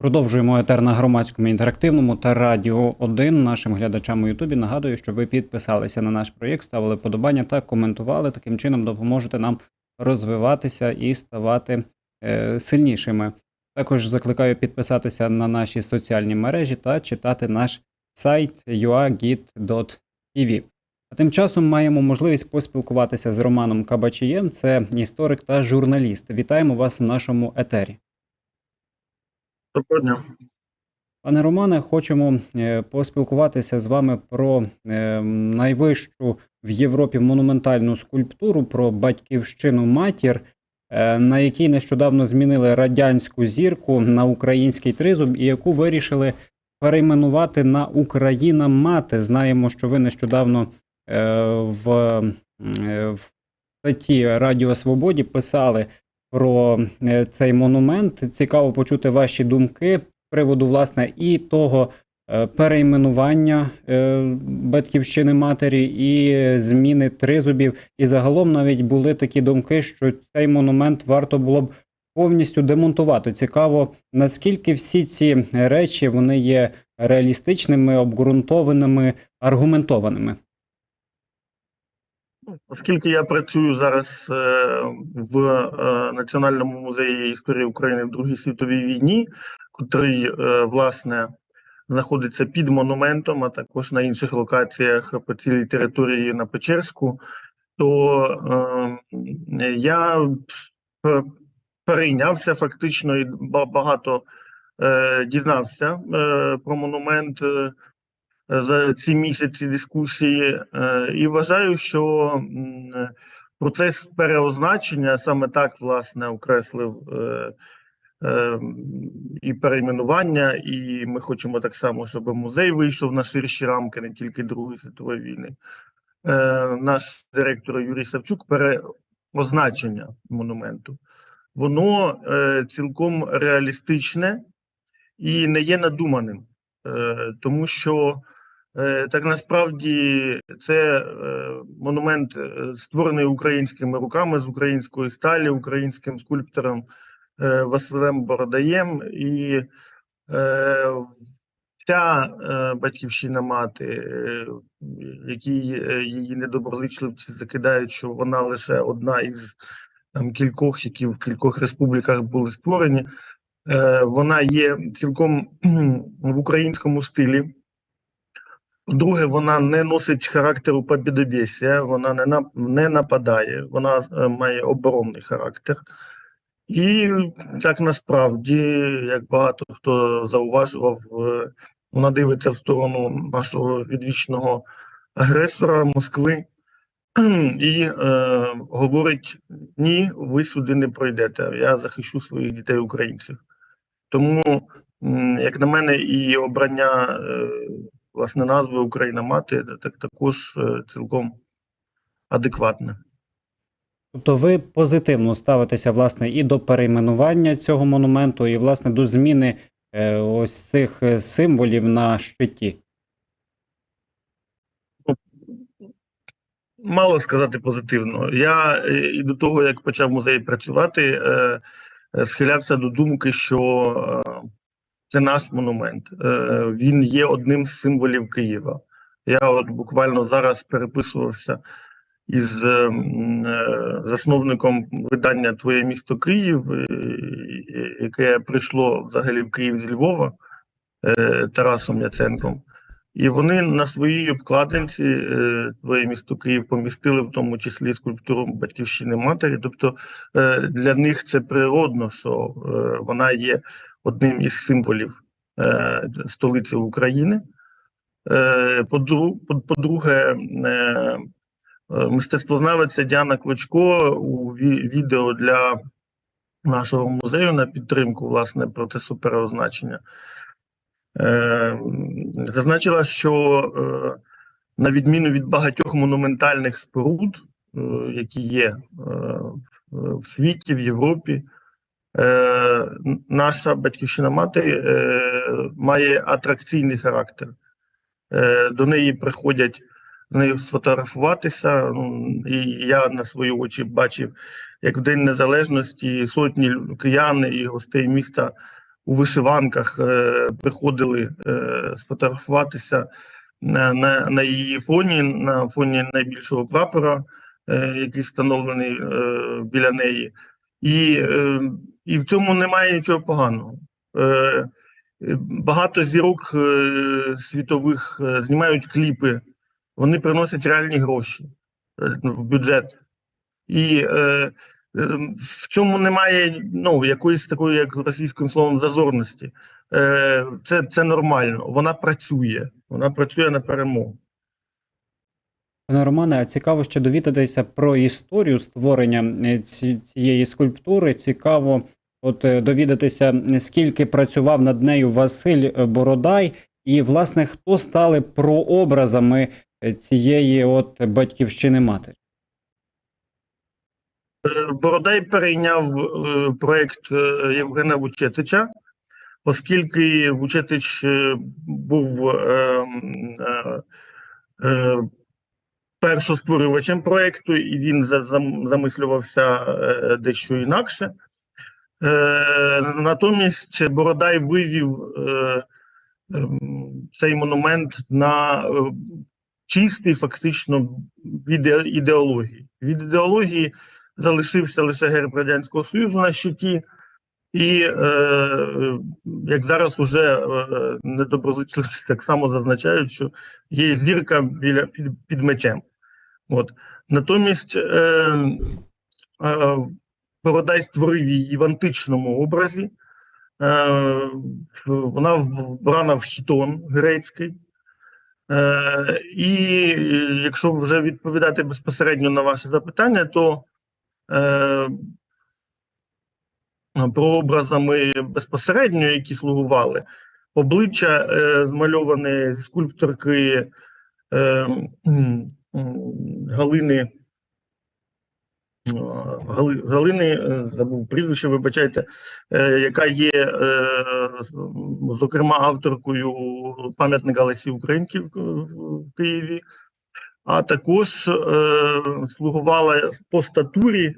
Продовжуємо етер на громадському інтерактивному та радіо 1 нашим глядачам у Ютубі. Нагадую, що ви підписалися на наш проєкт, ставили подобання та коментували. Таким чином допоможете нам розвиватися і ставати е, сильнішими. Також закликаю підписатися на наші соціальні мережі та читати наш сайт uagit.tv. А тим часом маємо можливість поспілкуватися з Романом Кабачієм. Це історик та журналіст. Вітаємо вас в нашому етері. Доброго дня. Пане Романе, хочемо е, поспілкуватися з вами про е, найвищу в Європі монументальну скульптуру про батьківщину матір, е, на якій нещодавно змінили радянську зірку на український тризуб, і яку вирішили перейменувати на Україна мати. Знаємо, що ви нещодавно в, в статті Радіо Свободі писали про е, цей монумент. Цікаво почути ваші думки з приводу власне і того е, перейменування е, батьківщини матері, і зміни тризубів. І загалом навіть були такі думки, що цей монумент варто було б повністю демонтувати. Цікаво, наскільки всі ці речі вони є реалістичними, обґрунтованими, аргументованими. Оскільки я працюю зараз е, в е, Національному музеї історії України в Другій світовій війні, котрий е, власне знаходиться під монументом, а також на інших локаціях по цілій території на Печерську, то я перейнявся фактично і багато дізнався про монумент. За ці місяці дискусії, е, і вважаю, що процес переозначення саме так власне окреслив е, е, і перейменування, і ми хочемо так само, щоб музей вийшов на ширші рамки, не тільки Другої світової війни. Наш директор Юрій Савчук переозначення монументу. Воно цілком реалістичне і не є надуманим, тому що Так насправді це е, монумент е, створений українськими руками з української сталі, українським скульптором е, Василем Бородаєм. І е, ця е, батьківщина мати, е, які е, її недоброзичливці закидають, що вона лише одна із там кількох, які в кількох республіках були створені. Е, Вона є цілком в українському стилі. Друге, вона не носить характеру побідобєсія, вона не, нап- не нападає, вона е, має оборонний характер. І так насправді, як багато хто зауважував, е, вона дивиться в сторону нашого відвічного агресора Москви і е, говорить: ні, ви сюди не пройдете. Я захищу своїх дітей українців. Тому, як на мене, і обрання е, власне назви Україна мати так також е, цілком адекватне. Тобто ви позитивно ставитеся власне і до перейменування цього монументу, і власне до зміни е, ось цих е, символів на щиті. Мало сказати позитивно. Я і до того, як почав музей працювати, схилявся до думки, що це наш монумент. Е, Він є одним з символів Києва. Я от буквально зараз переписувався із е, е, засновником видання Твоє місто Київ, яке прийшло взагалі в Київ з Львова Тарасом Яценком. І вони на своїй обкладинці твоє місто Київ помістили в тому числі скульптуру батьківщини матері. Тобто для них це природно, що вона є одним із символів е, столиці України. Е, по- По-друге, е, мистецтвознавиця Діана Клочко у відео для нашого музею на підтримку власне процесу переозначення. Зазначила, що на відміну від багатьох монументальних споруд, які є в світі, в Європі, е, наша батьківщина мати е, має атракційний характер. Е, До неї приходять з нею сфотографуватися. Ну, І я на свої очі бачив, як в День Незалежності сотні киян і гостей міста у вишиванках е, приходили е, сфотографуватися на, на, на її фоні, на фоні найбільшого прапора, е, який встановлений е, біля неї. І, е, і в цьому немає нічого поганого. Е, е, багато зірок е, світових е, знімають кліпи, вони приносять реальні гроші е, в бюджет. І е, в цьому немає ну, якоїсь такої, як російським словом, зазорності. Е, це, це нормально. Вона працює. Вона працює на перемогу. Пане Романе, цікаво ще довідатися про історію створення ці- цієї скульптури. Цікаво, от е, довідатися, скільки працював над нею Василь е, Бородай, і власне хто стали прообразами е, цієї от батьківщини матері. Бородай перейняв проект Євгена Вучетича, оскільки Вучетич був е, е, першостворювачем проекту, і він замислювався дещо інакше. Е, Натомість Бородай вивів е, ем, цей монумент на е, чистий фактично від ідеології. Від ідеології залишився лише герб Радянського Союзу на щиті, і як зараз уже е, недоброзичливці так само зазначають, що є зірка біля під, мечем. От. Натомість е, е, Бородай створив її в античному образі. Е, вона вбрана в хітон грецький. Е, і якщо вже відповідати безпосередньо на ваше запитання, то е, прообразами безпосередньо, які слугували, обличчя е, змальоване зі скульпторки Галини. Гали- Галини, е, забув прізвище, вибачайте, е, яка є, е, зокрема, авторкою пам'ятника Лесі Українки в Києві, а також слугувала по статурі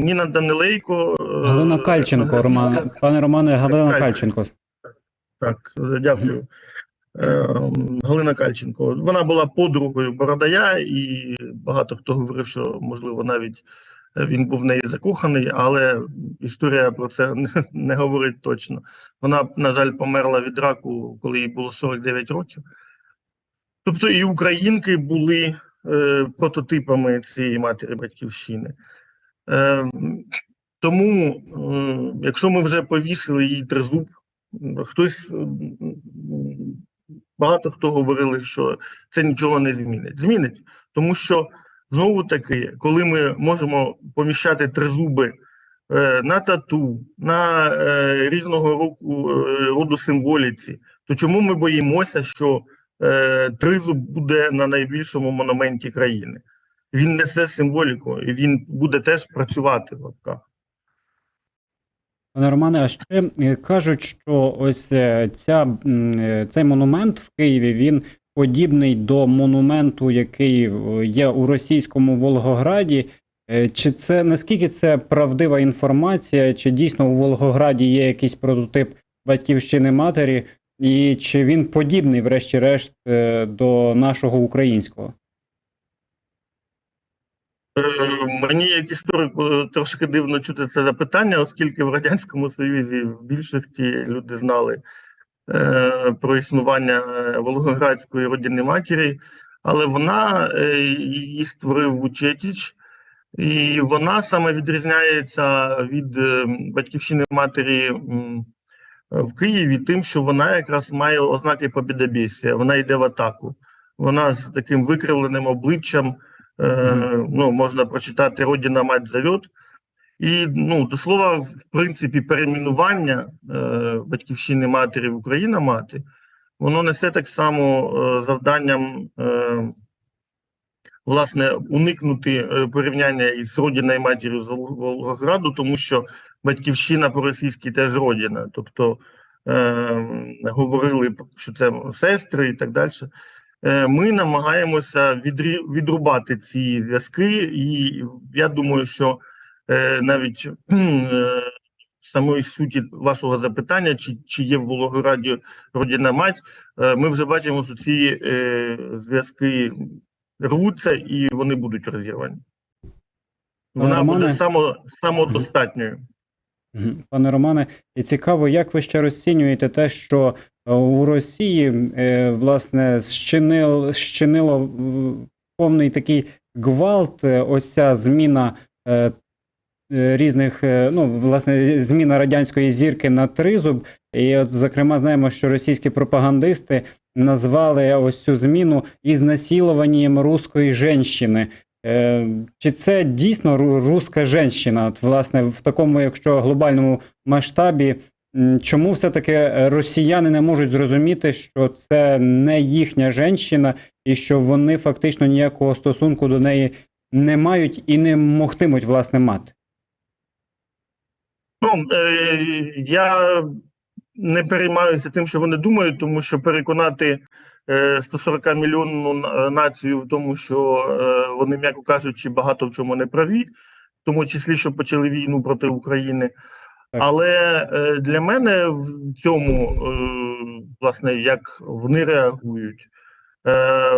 Ніна Данилейко. Галина Кальченко, Роман. Пане Романе, Галина Кальченко. Так, дякую. Е, Галина Кальченко. Вона була подругою Бородая, і багато хто говорив, що можливо навіть він був в неї закоханий, але історія про це не, говорить точно. Вона, на жаль, померла від раку, коли їй було 49 років. Тобто і українки були е, прототипами цієї матері батьківщини. Е, тому, е, якщо ми вже повісили їй тризуб, хтось багато хто говорили, що це нічого не змінить. Змінить, тому що знову таки, коли ми можемо поміщати тризуби е, на тату, на е, різного року, е, роду символіці, то чому ми боїмося, що е, тризуб буде на найбільшому монументі країни? Він несе символіку, і він буде теж працювати в лапках. Пане Романе, а ще е, кажуть, що ось е, ця, е, цей монумент в Києві він подібний до монументу, який є у російському Волгограді. Чи це наскільки це правдива інформація? Чи дійсно у Волгограді є якийсь прототип батьківщини матері, і чи він подібний, врешті-решт, до нашого українського? Е, Мені як історику трошки дивно чути це запитання, оскільки в Радянському Союзі в більшості люди знали е, про існування е, Волгоградської родини матері, але вона е, її створив Вучетіч, і вона саме відрізняється від батьківщини матері в Києві, тим, що вона якраз має ознаки побідобєсія, вона йде в атаку. Вона з таким викривленим обличчям. Е, ну, можна прочитати Родина мать зовет. І ну, до слова, в принципі, перейменування е, батьківщини матері в Україна мати, воно несе так само е, завданням е, власне уникнути е, порівняння із родиною матір'ю з Волгограду, тому що батьківщина по-російськи теж родина. Тобто е, говорили, що це сестри і так далі. Е, Ми намагаємося відрубати ці зв'язки, і я думаю, що е, навіть е, самої суті вашого запитання, чи, чи є в Волограді родина мать, ми вже бачимо, що ці зв'язки рвуться і вони будуть розірвані. Вона Романе? буде само, самодостатньою. Пане Романе, і цікаво, як ви ще розцінюєте те, що у Росії е, власне щинило повний такий гвалт, е, ось ця зміна е, різних, ну, власне, зміна радянської зірки на тризуб. І, от, зокрема, знаємо, що російські пропагандисти назвали ось цю зміну ізнасилуванням руської жінщини. Е, Чи це дійсно руська жінщина? От, власне, в такому, якщо глобальному масштабі, чому все-таки е, росіяни не можуть зрозуміти, що це не їхня жінщина, і що вони фактично ніякого стосунку до неї не мають і не могтимуть власне мати? Ну, е, я не переймаюся тим, що вони думають, тому що переконати е, 140 мільйонну націю в тому, що е, вони, м'яко кажучи, багато в чому не праві, в тому числі, що почали війну проти України. Але е, для мене в цьому, е, власне, як вони реагують, е,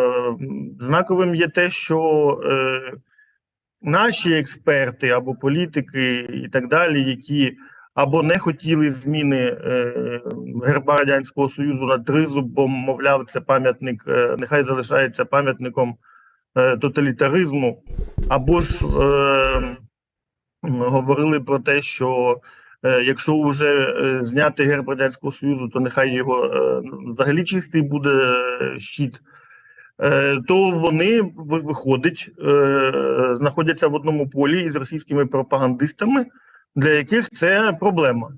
знаковим є те, що наші експерти або політики і так далі, які або не хотіли зміни герба радянського союзу на тризуб, бо мовляв, це пам'ятник, нехай залишається пам'ятником тоталітаризму, або ж говорили про те, що якщо вже е, зняти герб радянського союзу, то нехай його е, взагалі чистий буде е, щит. Е, то вони виходить, е, знаходяться в одному полі із російськими пропагандистами, для яких це проблема.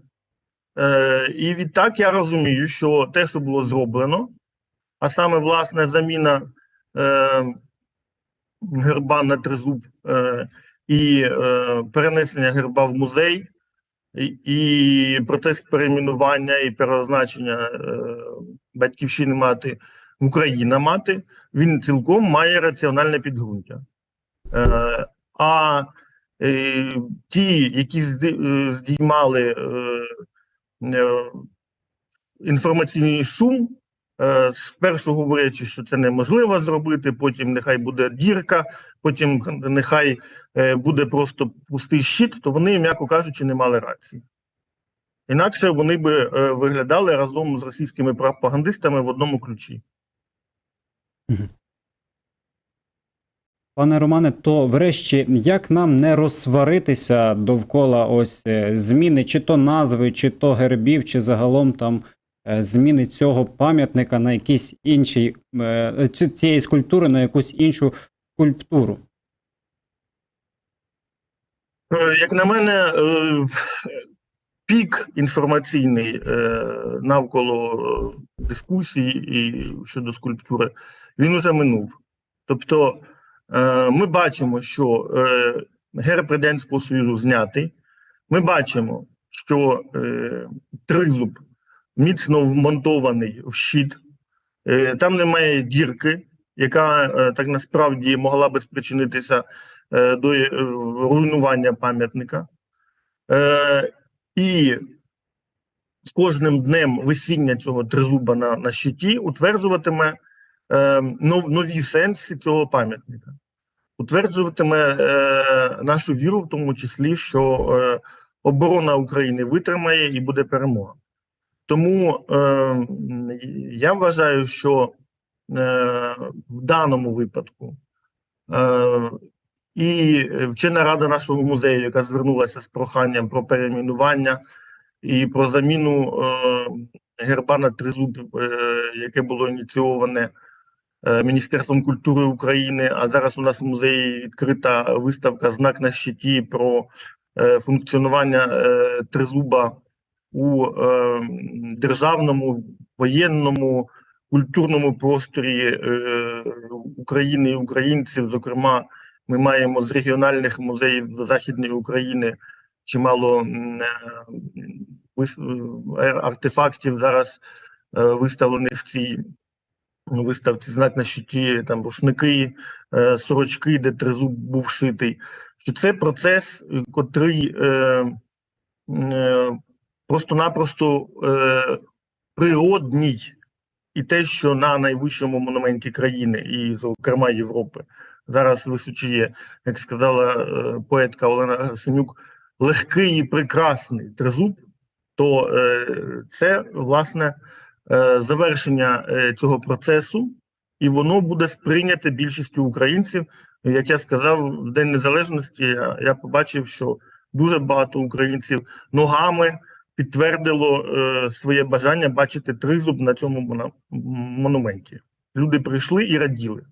Е, І відтак я розумію, що те, що було зроблено, а саме власне заміна е, герба на тризуб е, і е, перенесення герба в музей, і, процес перейменування і переозначення е, батьківщини мати Україна мати, він цілком має раціональне підґрунтя. Е, а е, ті, які здіймали інформаційний шум, спершу говорячи, що це неможливо зробити, потім нехай буде дірка, потім нехай е, буде просто пустий щит, то вони, м'яко кажучи, не мали рації. Інакше вони би е, виглядали разом з російськими пропагандистами в одному ключі. Пане Романе, то врешті, як нам не розсваритися довкола ось е, зміни, чи то назви, чи то гербів, чи загалом там е, зміни цього пам'ятника на якийсь інший е, цієї скульптури на якусь іншу скульптуру? Е, Як на мене, е, пік інформаційний е, навколо е, дискусії і щодо скульптури, він уже минув. Тобто, е, ми бачимо, що е, герб Радянського Союзу знятий. Ми бачимо, що е, тризуб міцно вмонтований в щит. Е, Там немає дірки, яка е, так насправді могла би спричинитися е, до руйнування пам'ятника. І з кожним днем висіння цього тризуба на, на щиті утверджуватиме нові сенси цього пам'ятника. Утверджуватиме нашу віру, в тому числі, що оборона України витримає і буде перемога. Тому е, я вважаю, що е, в даному випадку е, і вчена рада нашого музею, яка звернулася з проханням про перейменування і про заміну е, герба на тризуб, е, яке було ініційоване е, Міністерством культури України. А зараз у нас в музеї відкрита виставка Знак на щиті про е, функціонування е, тризуба у е, державному, воєнному, культурному просторі е, України і українців. Зокрема, ми маємо з регіональних музеїв Західної України чимало е, е, артефактів зараз е, виставлених в цій виставці знак на щиті, там рушники, е, сорочки, де тризуб був шитий. Що це процес, котрий е, е, просто-напросто е, природній і те, що на найвищому монументі країни, і, зокрема, Європи, зараз височіє, як сказала е, поетка Олена Герасимюк, легкий і прекрасний тризуб, то е, це власне е, завершення е, цього процесу, і воно буде сприйняте більшістю українців. Як я сказав, в День Незалежності я, я побачив, що дуже багато українців ногами підтвердило е, своє бажання бачити тризуб на цьому монументі. Люди прийшли і раділи.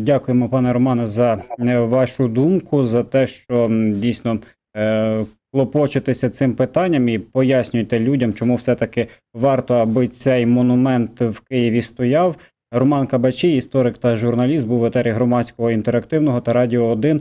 Дякуємо, пане Романе, за е, вашу думку, за те, що дійсно е, клопочетеся цим питанням і пояснюєте людям, чому все-таки варто, аби цей монумент в Києві стояв. Роман Кабачій, історик та журналіст, був в етері громадського інтерактивного та радіо 1